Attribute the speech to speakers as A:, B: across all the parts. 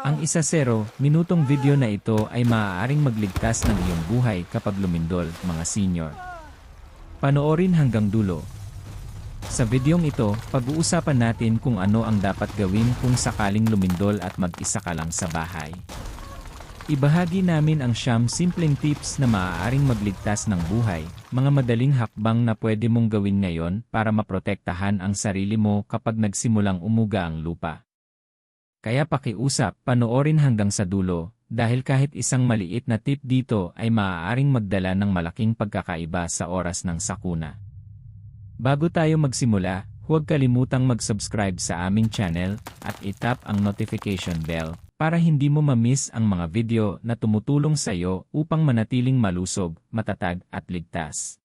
A: Ang isa zero, minutong video na ito ay maaaring magligtas ng iyong buhay kapag lumindol, mga senior. Panoorin hanggang dulo. Sa videong ito, pag-uusapan natin kung ano ang dapat gawin kung sakaling lumindol at mag-isa ka lang sa bahay. Ibahagi namin ang siyam simpleng tips na maaaring magligtas ng buhay, mga madaling hakbang na pwede mong gawin ngayon para maprotektahan ang sarili mo kapag nagsimulang umuga ang lupa. Kaya pakiusap, panoorin hanggang sa dulo, dahil kahit isang maliit na tip dito ay maaaring magdala ng malaking pagkakaiba sa oras ng sakuna. Bago tayo magsimula, huwag kalimutang mag-subscribe sa aming channel at itap ang notification bell para hindi mo ma-miss ang mga video na tumutulong sa iyo upang manatiling malusog, matatag at ligtas.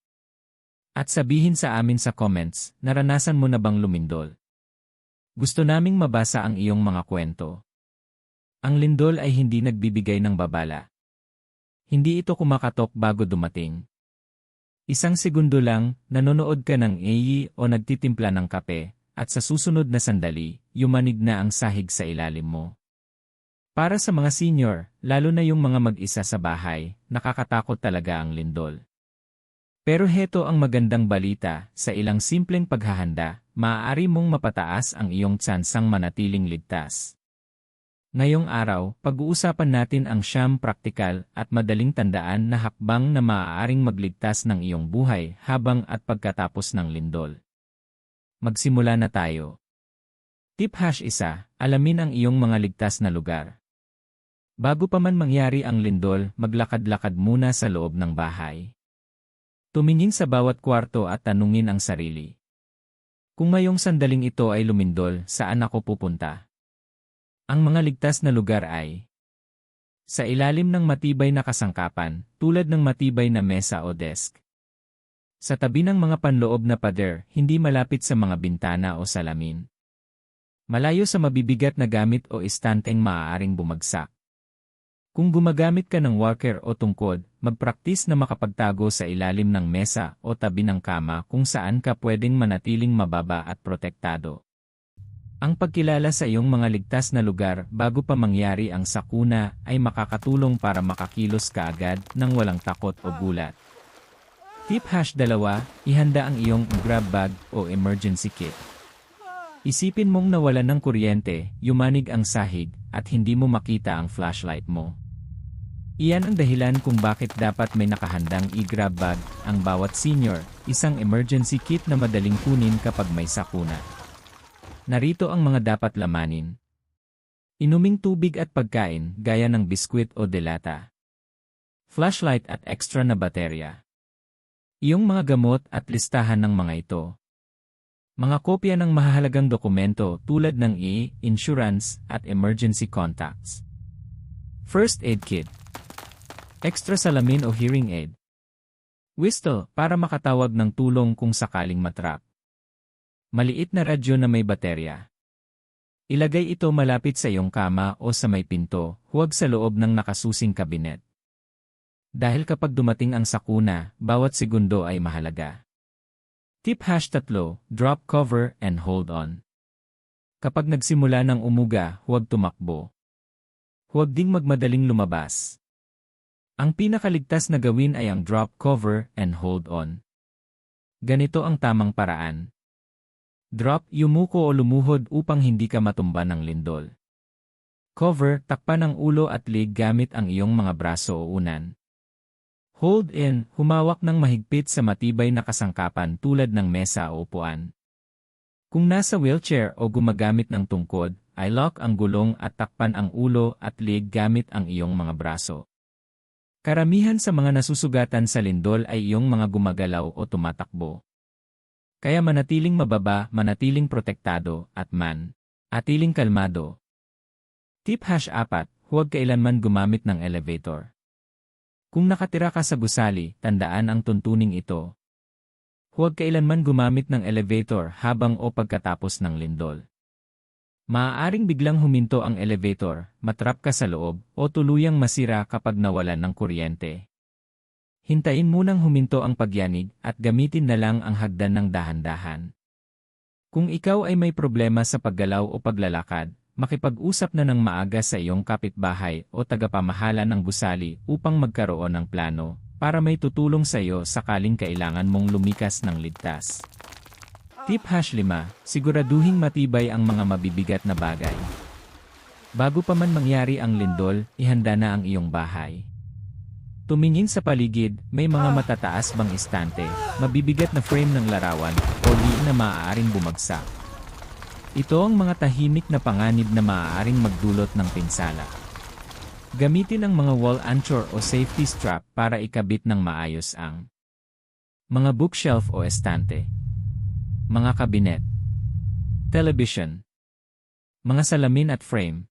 A: At sabihin sa amin sa comments, naranasan mo na bang lumindol? Gusto naming mabasa ang iyong mga kwento. Ang lindol ay hindi nagbibigay ng babala. Hindi ito kumakatok bago dumating. Isang segundo lang, nanonood ka ng AE o nagtitimpla ng kape, at sa susunod na sandali, yumanig na ang sahig sa ilalim mo. Para sa mga senior, lalo na yung mga mag-isa sa bahay, nakakatakot talaga ang lindol. Pero heto ang magandang balita, sa ilang simpleng paghahanda, maaari mong mapataas ang iyong tsansang manatiling ligtas. Ngayong araw, pag-uusapan natin ang siyam praktikal at madaling tandaan na hakbang na maaaring magligtas ng iyong buhay habang at pagkatapos ng lindol. Magsimula na tayo. Tip hash isa, alamin ang iyong mga ligtas na lugar. Bago pa man mangyari ang lindol, maglakad-lakad muna sa loob ng bahay. Tumingin sa bawat kwarto at tanungin ang sarili. Kung mayong sandaling ito ay lumindol, saan ako pupunta? Ang mga ligtas na lugar ay sa ilalim ng matibay na kasangkapan, tulad ng matibay na mesa o desk. Sa tabi ng mga panloob na pader, hindi malapit sa mga bintana o salamin. Malayo sa mabibigat na gamit o istanteng maaaring bumagsak. Kung gumagamit ka ng walker o tungkod, magpraktis na makapagtago sa ilalim ng mesa o tabi ng kama kung saan ka pwedeng manatiling mababa at protektado. Ang pagkilala sa iyong mga ligtas na lugar bago pa mangyari ang sakuna ay makakatulong para makakilos ka agad nang walang takot o gulat. Tip hash dalawa, ihanda ang iyong grab bag o emergency kit. Isipin mong nawalan ng kuryente, yumanig ang sahig, at hindi mo makita ang flashlight mo. Iyan ang dahilan kung bakit dapat may nakahandang e-grab bag ang bawat senior, isang emergency kit na madaling kunin kapag may sakuna. Narito ang mga dapat lamanin. Inuming tubig at pagkain gaya ng biskwit o delata. Flashlight at extra na baterya. Iyong mga gamot at listahan ng mga ito. Mga kopya ng mahalagang dokumento tulad ng e-insurance at emergency contacts. First aid kit. Extra salamin o hearing aid. Whistle para makatawag ng tulong kung sakaling matrap. Maliit na radyo na may baterya. Ilagay ito malapit sa iyong kama o sa may pinto, huwag sa loob ng nakasusing kabinet. Dahil kapag dumating ang sakuna, bawat segundo ay mahalaga. Tip hash tatlo, drop cover and hold on. Kapag nagsimula ng umuga, huwag tumakbo. Huwag ding magmadaling lumabas. Ang pinakaligtas na gawin ay ang drop cover and hold on. Ganito ang tamang paraan. Drop, yumuko o lumuhod upang hindi ka matumba ng lindol. Cover, takpan ang ulo at leg gamit ang iyong mga braso o unan. Hold in, humawak ng mahigpit sa matibay na kasangkapan tulad ng mesa o upuan. Kung nasa wheelchair o gumagamit ng tungkod, ay lock ang gulong at takpan ang ulo at leg gamit ang iyong mga braso. Karamihan sa mga nasusugatan sa lindol ay iyong mga gumagalaw o tumatakbo. Kaya manatiling mababa, manatiling protektado, at man, atiling kalmado. Tip hash 4, huwag kailanman gumamit ng elevator. Kung nakatira ka sa gusali, tandaan ang tuntuning ito. Huwag kailanman gumamit ng elevator habang o pagkatapos ng lindol. Maaaring biglang huminto ang elevator, matrap ka sa loob, o tuluyang masira kapag nawalan ng kuryente. Hintayin munang huminto ang pagyanig at gamitin na lang ang hagdan ng dahan-dahan. Kung ikaw ay may problema sa paggalaw o paglalakad, makipag-usap na ng maaga sa iyong kapitbahay o tagapamahala ng gusali upang magkaroon ng plano para may tutulong sa iyo sakaling kailangan mong lumikas ng ligtas. Tip hash 5, siguraduhing matibay ang mga mabibigat na bagay. Bago pa man mangyari ang lindol, ihanda na ang iyong bahay. Tumingin sa paligid, may mga matataas bang istante, mabibigat na frame ng larawan, o di na maaaring bumagsak. Ito ang mga tahimik na panganib na maaaring magdulot ng pinsala. Gamitin ang mga wall anchor o safety strap para ikabit ng maayos ang mga bookshelf o estante, mga kabinet, television, mga salamin at frame,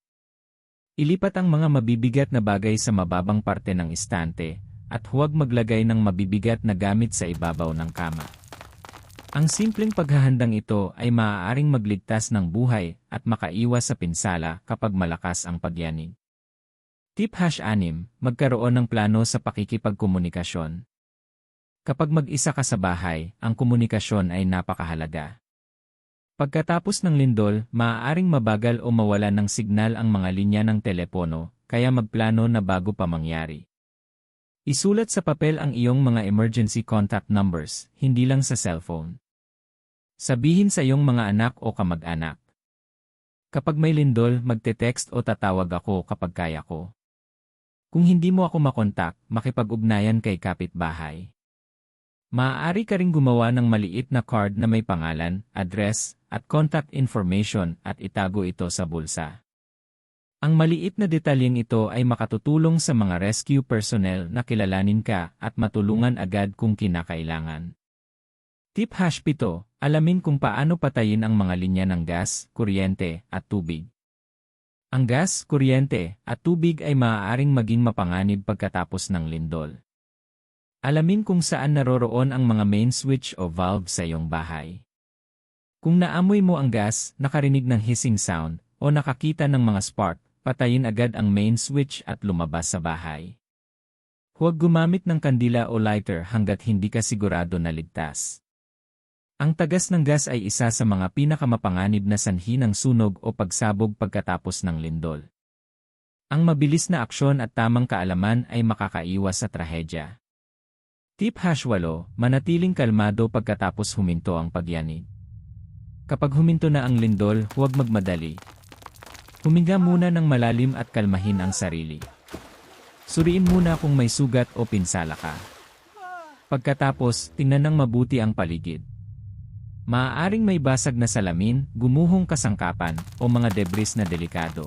A: Ilipat ang mga mabibigat na bagay sa mababang parte ng istante, at huwag maglagay ng mabibigat na gamit sa ibabaw ng kama. Ang simpleng paghahandang ito ay maaaring magligtas ng buhay at makaiwas sa pinsala kapag malakas ang pagyanig. Tip hash 6, magkaroon ng plano sa pakikipagkomunikasyon. Kapag mag-isa ka sa bahay, ang komunikasyon ay napakahalaga. Pagkatapos ng lindol, maaaring mabagal o mawalan ng signal ang mga linya ng telepono, kaya magplano na bago pa mangyari. Isulat sa papel ang iyong mga emergency contact numbers, hindi lang sa cellphone. Sabihin sa iyong mga anak o kamag-anak. Kapag may lindol, magte-text o tatawag ako kapag kaya ko. Kung hindi mo ako makontak, makipag-ugnayan kay kapitbahay. Maaari ka ring gumawa ng maliit na card na may pangalan, address, at contact information at itago ito sa bulsa. Ang maliit na detalyeng ito ay makatutulong sa mga rescue personnel na kilalanin ka at matulungan agad kung kinakailangan. Tip hash 7, alamin kung paano patayin ang mga linya ng gas, kuryente, at tubig. Ang gas, kuryente, at tubig ay maaaring maging mapanganib pagkatapos ng lindol. Alamin kung saan naroroon ang mga main switch o valve sa iyong bahay. Kung naamoy mo ang gas, nakarinig ng hissing sound, o nakakita ng mga spark, patayin agad ang main switch at lumabas sa bahay. Huwag gumamit ng kandila o lighter hanggat hindi ka sigurado na ligtas. Ang tagas ng gas ay isa sa mga pinakamapanganib na sanhi ng sunog o pagsabog pagkatapos ng lindol. Ang mabilis na aksyon at tamang kaalaman ay makakaiwas sa trahedya. Tip hash 8, manatiling kalmado pagkatapos huminto ang pagyanig. Kapag huminto na ang lindol, huwag magmadali. Huminga muna ng malalim at kalmahin ang sarili. Suriin muna kung may sugat o pinsala ka. Pagkatapos, tingnan ng mabuti ang paligid. Maaaring may basag na salamin, gumuhong kasangkapan, o mga debris na delikado.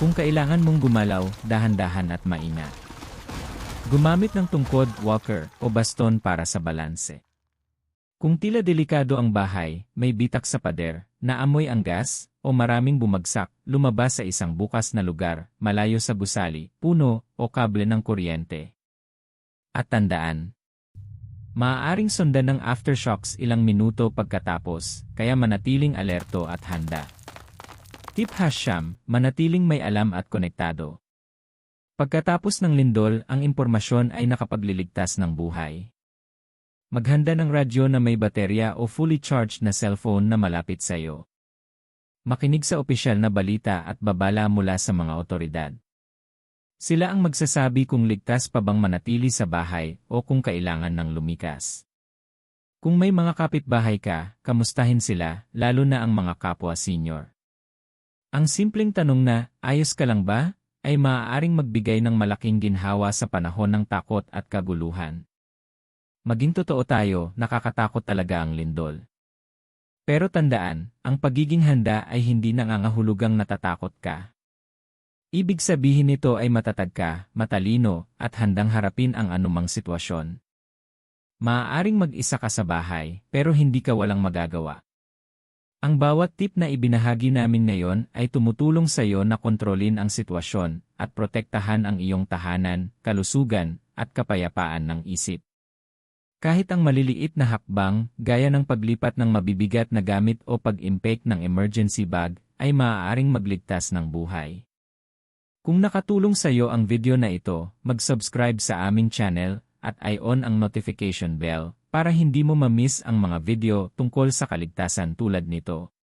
A: Kung kailangan mong gumalaw, dahan-dahan at maingat. Gumamit ng tungkod, walker, o baston para sa balanse. Kung tila delikado ang bahay, may bitak sa pader, naamoy ang gas, o maraming bumagsak, lumabas sa isang bukas na lugar, malayo sa gusali, puno, o kable ng kuryente. At tandaan, maaaring sundan ng aftershocks ilang minuto pagkatapos, kaya manatiling alerto at handa. Tip Hasham, manatiling may alam at konektado. Pagkatapos ng lindol, ang impormasyon ay nakapagliligtas ng buhay. Maghanda ng radyo na may baterya o fully charged na cellphone na malapit sa iyo. Makinig sa opisyal na balita at babala mula sa mga otoridad. Sila ang magsasabi kung ligtas pa bang manatili sa bahay o kung kailangan ng lumikas. Kung may mga kapitbahay ka, kamustahin sila, lalo na ang mga kapwa senior. Ang simpleng tanong na, ayos ka lang ba? Ay maaaring magbigay ng malaking ginhawa sa panahon ng takot at kaguluhan. Maging totoo tayo, nakakatakot talaga ang lindol. Pero tandaan, ang pagiging handa ay hindi nangangahulugang natatakot ka. Ibig sabihin nito ay matatag ka, matalino, at handang harapin ang anumang sitwasyon. Maaaring mag-isa ka sa bahay, pero hindi ka walang magagawa. Ang bawat tip na ibinahagi namin ngayon ay tumutulong sa iyo na kontrolin ang sitwasyon at protektahan ang iyong tahanan, kalusugan, at kapayapaan ng isip. Kahit ang maliliit na hakbang, gaya ng paglipat ng mabibigat na gamit o pag-impake ng emergency bag, ay maaaring magligtas ng buhay. Kung nakatulong sa iyo ang video na ito, mag-subscribe sa aming channel at i-on ang notification bell para hindi mo ma-miss ang mga video tungkol sa kaligtasan tulad nito.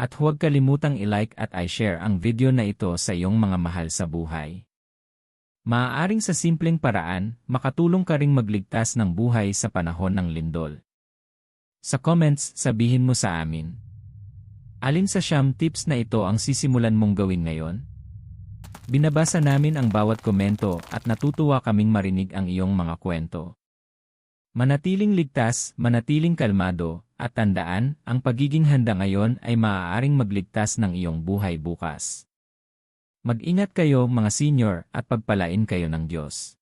A: At huwag kalimutang i-like at i-share ang video na ito sa iyong mga mahal sa buhay. Maaaring sa simpleng paraan, makatulong ka ring magligtas ng buhay sa panahon ng lindol. Sa comments, sabihin mo sa amin. Alin sa siyam tips na ito ang sisimulan mong gawin ngayon? Binabasa namin ang bawat komento at natutuwa kaming marinig ang iyong mga kwento. Manatiling ligtas, manatiling kalmado, at tandaan, ang pagiging handa ngayon ay maaaring magligtas ng iyong buhay bukas. Mag-ingat kayo mga senior at pagpalain kayo ng Diyos.